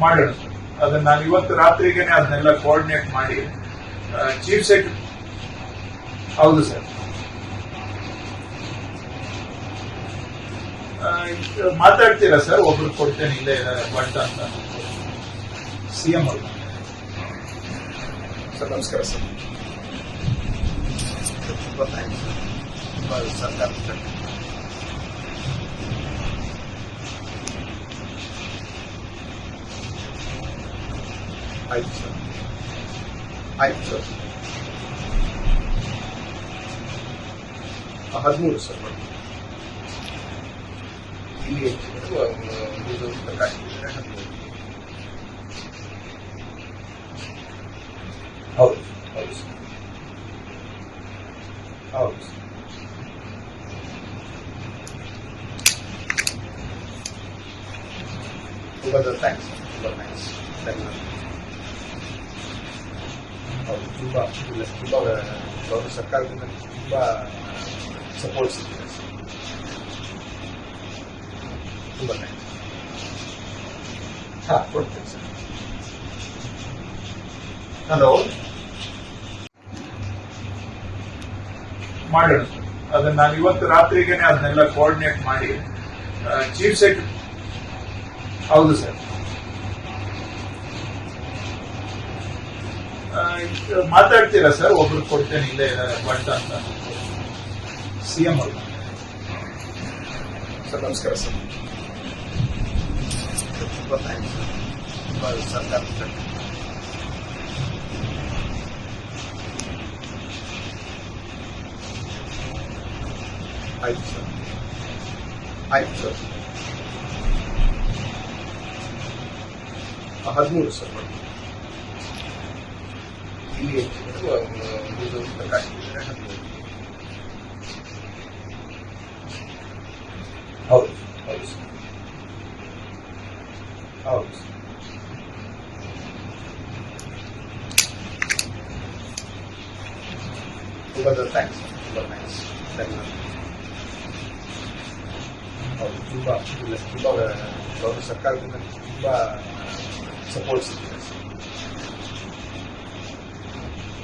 ಮಾಡೋಣ ಅದನ್ನ ನಾನು ಇವತ್ತು ರಾತ್ರಿಗೆನೆ ಅದನ್ನೆಲ್ಲ ಕೋಆರ್ಡಿನೇಟ್ ಮಾಡಿ ಚೀಫ್ ಸೆಕ್ರೆಟರಿ ಹೌದು ಸರ್ ಮಾತಾಡ್ತೀರಾ ಸರ್ ಒಬ್ರು ಕೊಡ್ತೇನೆ ಇಲ್ಲೇ ಭಟ್ ಅಂತ. ಸಿಎಂ ಅವರು. ಸರ್ ನಮಸ್ಕಾರ ಸರ್ ಸರ್ಕಾರ ಆಯ್ತು ಸರ್ ಆಯ್ತು ಸರ್ ಹದಿಮೂರು ಸರ್ ಇಲ್ಲಿ ಇದು ಪ್ರಕಾಶ್ ಹದಿಮೂರು ಹೌದು ಹೌದು ಸರ್ ಹೌದು ಸರ್ ತುಂಬ ಥ್ಯಾಂಕ್ಸ್ ತುಂಬ ಥ್ಯಾಂಕ್ಸ್ ಹೌದು ತುಂಬ ತುಂಬ ಗೌರವ ಸರ್ಕಾರದಿಂದ ತುಂಬ ಸಪೋರ್ಟ್ ಸರ್ ತುಂಬ ಥ್ಯಾಂಕ್ಸ್ ಹಾಂ ಕೊಡ್ತೀನಿ ಸರ್ ಹಲೋ ಮಾಡೋಣ ಅದನ್ನ ನಾನು ಇವತ್ತು ರಾತ್ರಿಗೆ ಅದನ್ನೆಲ್ಲ ಕೋಆರ್ಡಿನೇಟ್ ಮಾಡಿ ಚೀಫ್ ಸೆಕ್ರೆಟರಿ ಹೌದು ಸರ್ ಮಾತಾಡ್ತೀರಾ ಸರ್? ಒಬ್ರು ಕೊಡ್ತೇನೆ ಇಲ್ಲೇ ಬಟ್ ಅಂತ. ಸಿಎಂ ಅವರು. ಸರ್ ನಮಸ್ಕಾರ ಸರ್. ತುಂಬ ಥ್ಯಾಂಕ್ಸ್ ತುಂಬ ಸರ್ಕಾರ ಆಯ್ತು ಸರ್. ಆಯ್ತು ಸರ್. ಹದಿಮೂರು ಸರ್. ಇಲ್ಲಿ ಇದು ಪ್ರಕಾಶ್ ಹದಿಮೂರು ಹೌದು ಹೌದು ಸರ್ ಹೌದು ಸರ್ ತುಂಬ ಥ್ಯಾಂಕ್ಸ್ ತುಂಬ ಥ್ಯಾಂಕ್ಸ್ ಹೌದು ತುಂಬ ಇಲ್ಲ ತುಂಬ ಗೌರವ ಸರ್ಕಾರದಿಂದ ತುಂಬ ಸಪೋರ್ಟ್ ಸಿಕ್ಕಿದೆ ಸರ್